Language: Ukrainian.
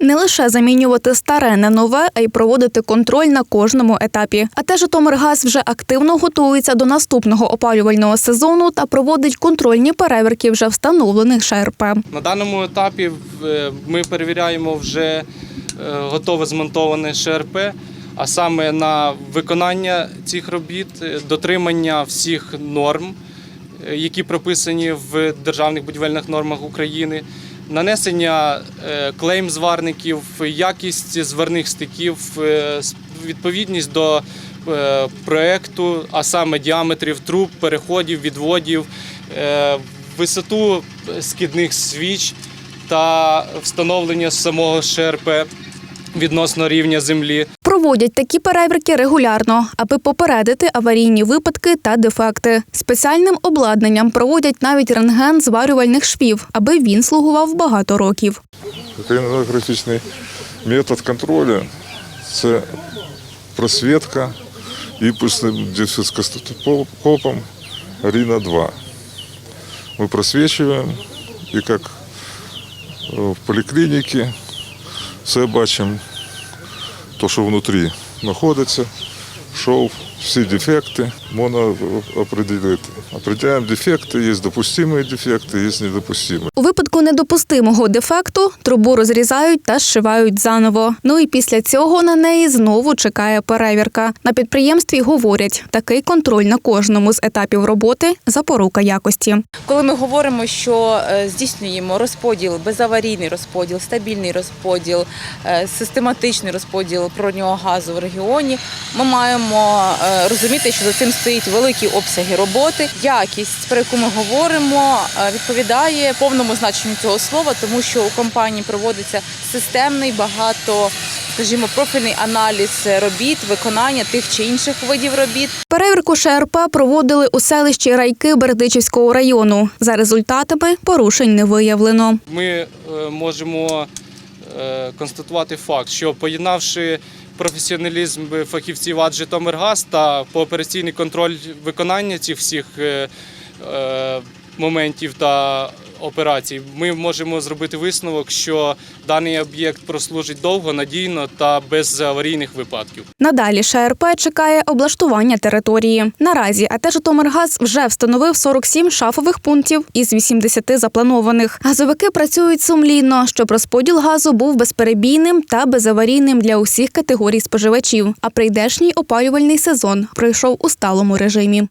Не лише замінювати старе на нове, а й проводити контроль на кожному етапі. А те Житомиргаз вже активно готується до наступного опалювального сезону та проводить контрольні перевірки вже встановлених ШРП. На даному етапі е, ми перевіряємо вже е, готове змонтоване ШРП, а саме на виконання цих робіт, е, дотримання всіх норм, які прописані в державних будівельних нормах України, нанесення е, клейм зварників, якість зварних стиків, е, відповідність до е, проекту, а саме діаметрів труб, переходів, відводів, висоту скидних свіч та встановлення самого шерпе відносно рівня землі. Проводять такі перевірки регулярно, аби попередити аварійні випадки та дефекти. Спеціальним обладнанням проводять навіть рентген зварювальних швів, аби він слугував багато років. Кримінографічний метод контролю це просвітка імпульсним дефіскопом Ріна 2. Ми просвічуємо і як в поліклініці все бачимо, то, що внутрі знаходиться, шов, всі дефекти можна определити. Определяємо дефекти, є допустимі дефекти, є недопустимі. У випадку недопустимого дефекту трубу розрізають та зшивають заново. Ну і після цього на неї знову чекає перевірка. На підприємстві говорять, такий контроль на кожному з етапів роботи запорука якості. Коли ми говоримо, що е, здійснюємо розподіл, безаварійний розподіл, стабільний розподіл, е, систематичний розподіл природнього газу в регіоні, ми маємо е, розуміти, що за цим стоїть великі обсяги роботи. Якість, про яку ми говоримо, е, відповідає повному значенню цього слова, тому що у компанії проводиться системний багато. Скажімо, профільний аналіз робіт, виконання тих чи інших видів робіт. Перевірку ШРП проводили у селищі Райки Бердичівського району. За результатами порушень не виявлено. Ми е, можемо е, констатувати факт, що поєднавши професіоналізм фахівців АД Житомиргаз та поопераційний контроль виконання цих всіх е, е, моментів та операцій, ми можемо зробити висновок, що даний об'єкт прослужить довго, надійно та без аварійних випадків. Надалі ШРП чекає облаштування території. Наразі АТ Житомиргаз вже встановив 47 шафових пунктів із 80 запланованих. Газовики працюють сумлінно, щоб розподіл газу був безперебійним та безаварійним для усіх категорій споживачів. А прийдешній опалювальний сезон пройшов у сталому режимі.